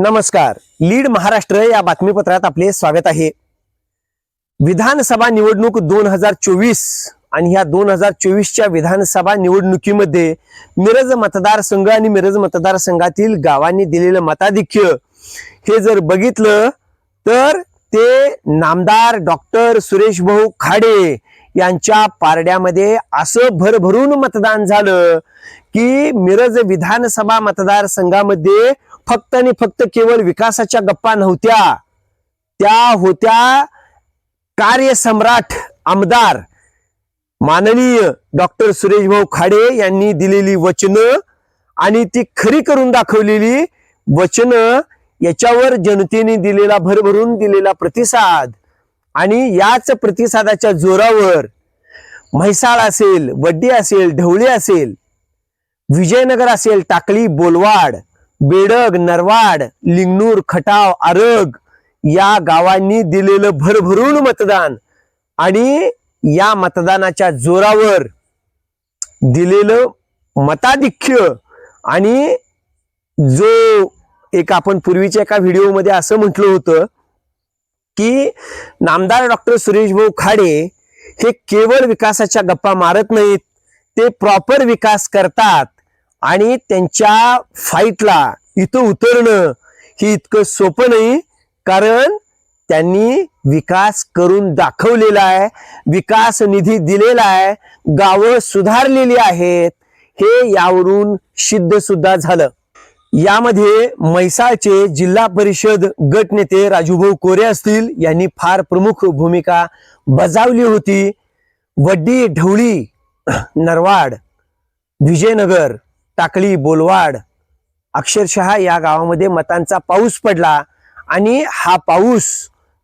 नमस्कार. लीड महाराष्ट्र या बातमीपत्रात आपले स्वागत आहे. विधानसभा निवडणूक दोन हजार चोवीस आणि ह्या दोन हजार चोवीसच्या विधानसभा निवडणुकीमध्ये मिरज मतदारसंघ आणि मिरज मतदारसंघातील गावांनी दिलेलं मताधिक्य हे जर बघितलं तर ते नामदार डॉक्टर सुरेश भाऊ खाडे यांच्या पारड्यामध्ये असं भरभरून मतदान झालं की मिरज विधानसभा मतदारसंघामध्ये फक्त आणि फक्त केवळ विकासाच्या गप्पा नव्हत्या. त्या होत्या कार्यसम्राट आमदार माननीय डॉक्टर सुरेश भाऊ खाडे यांनी दिलेली वचनं आणि ती खरी करून दाखवलेली वचनं याच्यावर जनतेने दिलेला भरभरून दिलेला प्रतिसाद आणि याच प्रतिसादाच्या जोरावर म्हैसाळ असेल वड्डी असेल ढवळी असेल विजयनगर असेल टाकळी बोलवाड बेडग नरवाड लिंगनूर खटाव आरग या गावांनी दिलेलं भरभरून मतदान आणि या मतदानाच्या जोरावर दिलेलं मताधिक्य आणि जो एक आपण पूर्वीच्या एका व्हिडिओमध्ये असं म्हटलं होतं की नामदार डॉक्टर सुरेश भाऊ खाडे हे केवळ विकासाच्या गप्पा मारत नाहीत ते प्रॉपर विकास करतात. आणि त्यांच्या फाईटला इथं उतरणं हे इतकं सोपं नाही कारण त्यांनी विकास करून दाखवलेला आहे विकास निधी दिलेला आहे गावं सुधारलेली आहेत हे यावरून सिद्ध सुद्धा झालं. यामध्ये म्हैसाळचे जिल्हा परिषद गटनेते राजूभाऊ कोरे असतील यांनी फार प्रमुख भूमिका बजावली होती. वड्डी ढवळी नरवाड विजयनगर टाकळी बोलवाड. अक्षरशः या गावामध्ये मतांचा पाऊस पडला आणि हा पाऊस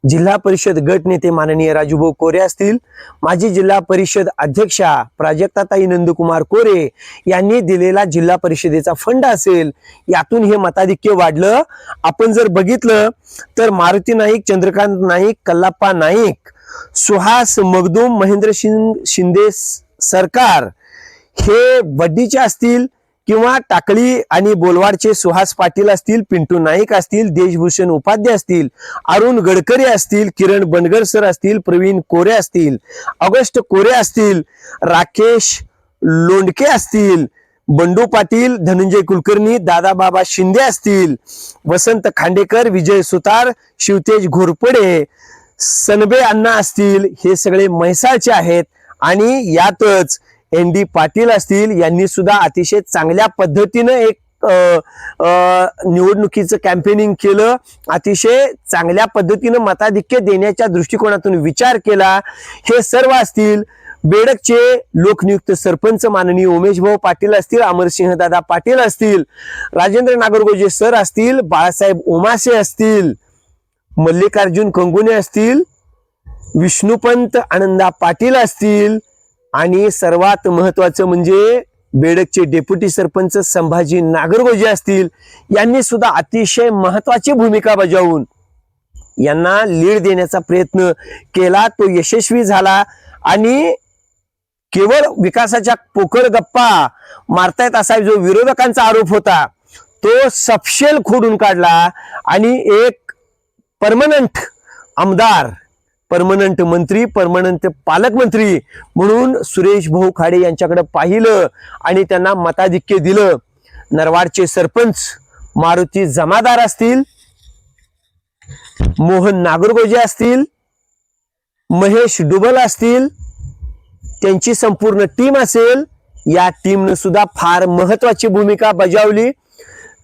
जिल्हा परिषद गट नेते माननीय राजूभाऊ कोरे असतील माजी जिल्हा परिषद अध्यक्षा प्राजक्ताताई नंदकुमार कोरे यांनी दिलेला जिल्हा परिषदेचा फंड असेल यातून हे मताधिक्य वाढलं. आपण जर बघितलं तर मारुती नाईक चंद्रकांत नाईक कल्लाप्पा नाईक सुहास मगदूम महेंद्र शिंदे सरकार हे वड्डीचे असतील किंवा टाकळी आणि बोलवाडचे सुहास पाटील असतील पिंटू नाईक असतील देशभूषण उपाध्याय असतील अरुण गडकरी असतील किरण बनगर सर असतील प्रवीण कोरे असतील ऑगस्ट कोरे असतील राकेश लोंडके असतील बंडू पाटील धनंजय कुलकर्णी दादाबाबा शिंदे असतील वसंत खांडेकर विजय सुतार शिवतेज घोरपडे सनबे अण्णा असतील हे सगळे म्हैसाळचे आहेत. आणि यातच एन डी पाटील असतील यांनी सुद्धा अतिशय चांगल्या पद्धतीनं एक निवडणुकीचं कॅम्पेनिंग केलं. अतिशय चांगल्या पद्धतीनं मताधिक्य देण्याच्या दृष्टिकोनातून विचार केला. हे सर्व असतील बेडकचे लोकनियुक्त सरपंच माननीय उमेश भाऊ पाटील असतील अमरसिंह दादा पाटील असतील राजेंद्र नागरगोजे सर असतील बाळासाहेब ओमासे असतील मल्लिकार्जुन कंगुने असतील विष्णुपंत आनंदा पाटील असतील आणि सर्वात महत्वाचं म्हणजे बेडकचे डेप्युटी सरपंच संभाजी नागरगोजे असतील यांनी सुद्धा अतिशय महत्वाची भूमिका बजावून यांना लीड देण्याचा प्रयत्न केला. तो यशस्वी झाला आणि केवळ विकासाच्या पोकळ गप्पा मारतायत असा जो विरोधकांचा आरोप होता तो सपशेल खोडून काढला. आणि एक परमनंट आमदार परमनंट मंत्री परमनंट पालकमंत्री म्हणून सुरेश भाऊ खाडे यांच्याकडे पाहिलं आणि त्यांना मताधिक्य दिलं. नरवाडचे सरपंच मारुती जमादार असतील मोहन नागरगोजे असतील महेश डुबल असतील त्यांची संपूर्ण टीम असेल या टीमनं सुद्धा फार महत्वाची भूमिका बजावली.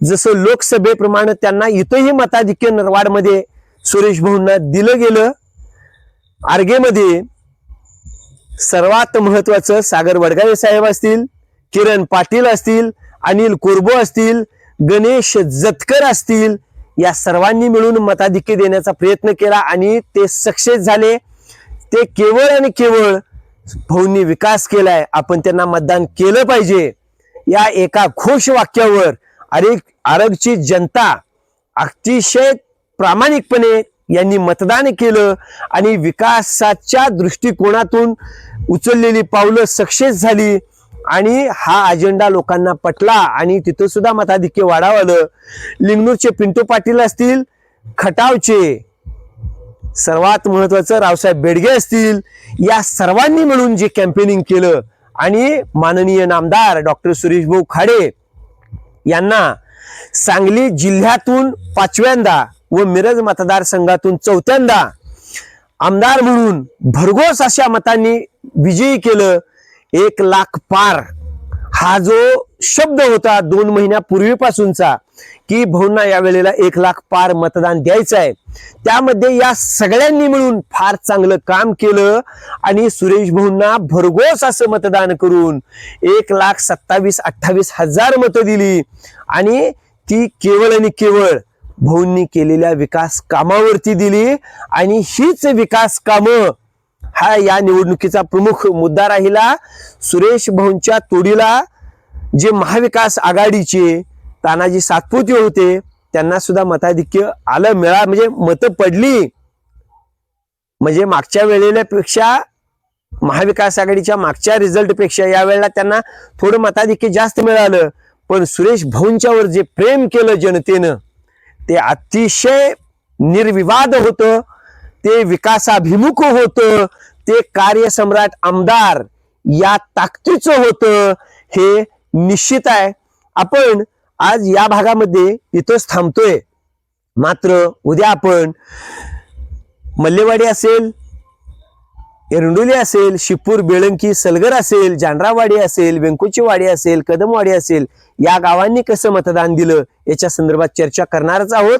जसं लोकसभेप्रमाणे त्यांना इथंही मताधिक्य नरवाडमध्ये सुरेश भाऊंना दिलं गेलं. आर्गेमध्ये सर्वात महत्वाचं सागर वडगावे साहेब असतील किरण पाटील असतील अनिल कोरबो असतील गणेश जतकर असतील या सर्वांनी मिळून मताधिक्य देण्याचा प्रयत्न केला आणि ते सक्सेस झाले. ते केवळ आणि केवळ भाऊंनी विकास केलाय. आपण त्यांना मतदान केलं पाहिजे. या एका घोष वाक्यावर अरे आरगची जनता अतिशय प्रामाणिकपणे यांनी मतदान केलं आणि विकासाच्या दृष्टिकोनातून उचललेली पावलं सक्सेस झाली. आणि हा अजेंडा लोकांना पटला आणि तिथं सुद्धा मताधिक्य वाढावलं लिंगनूरचे पिंटू पाटील असतील खटावचे सर्वात महत्वाचं रावसाहेब बेडगे असतील या सर्वांनी मिळून जे कॅम्पेनिंग केलं आणि माननीय नामदार डॉक्टर सुरेश भाऊ खाडे यांना सांगली जिल्ह्यातून पाचव्यांदा व मिरज मतदारसंघातून चौथ्यांदा आमदार म्हणून भरघोस अशा मतांनी विजयी केलं. एक लाख पार. हा जो शब्द होता दोन महिन्यापूर्वीपासूनचा की भाऊंना या वेळेला एक लाख पार मतदान द्यायचं आहे त्यामध्ये या सगळ्यांनी मिळून फार चांगलं काम केलं आणि सुरेश भाऊंना भरघोस असं मतदान करून एक लाख सत्तावीस अठ्ठावीस हजार मतं दिली. आणि ती केवळ आणि केवळ भाऊंनी केलेल्या विकास कामावरती दिली आणि हीच विकास कामं हा या निवडणुकीचा प्रमुख मुद्दा राहिला. सुरेश भाऊंच्या तोडीला जे महाविकास आघाडीचे तानाजी सातपुते होते त्यांना सुद्धा मताधिक्य आलं मिळा म्हणजे मतं पडली. म्हणजे मागच्या वेळेल्यापेक्षा महाविकास आघाडीच्या मागच्या रिझल्टपेक्षा या वेळेला त्यांना थोडं मताधिक्य जास्त मिळालं. पण सुरेश भाऊंच्यावर जे प्रेम केलं जनतेनं ते अतिशय निर्विवाद होतं ते विकासाभिमुख होतं ते कार्यसम्राट आमदार या ताकदीचं होतं हे निश्चित आहे. आपण आज या भागामध्ये इथंच थांबतोय. मात्र उद्या आपण मल्लेवाडी असेल एरंडोली असेल शिपूर बेळंकी सलगर असेल जांडरावाडी असेल वेंकुचीवाडी असेल कदमवाडी असेल या गावांनी कसं मतदान दिलं? याच्या संदर्भात चर्चा करणारच आहोत.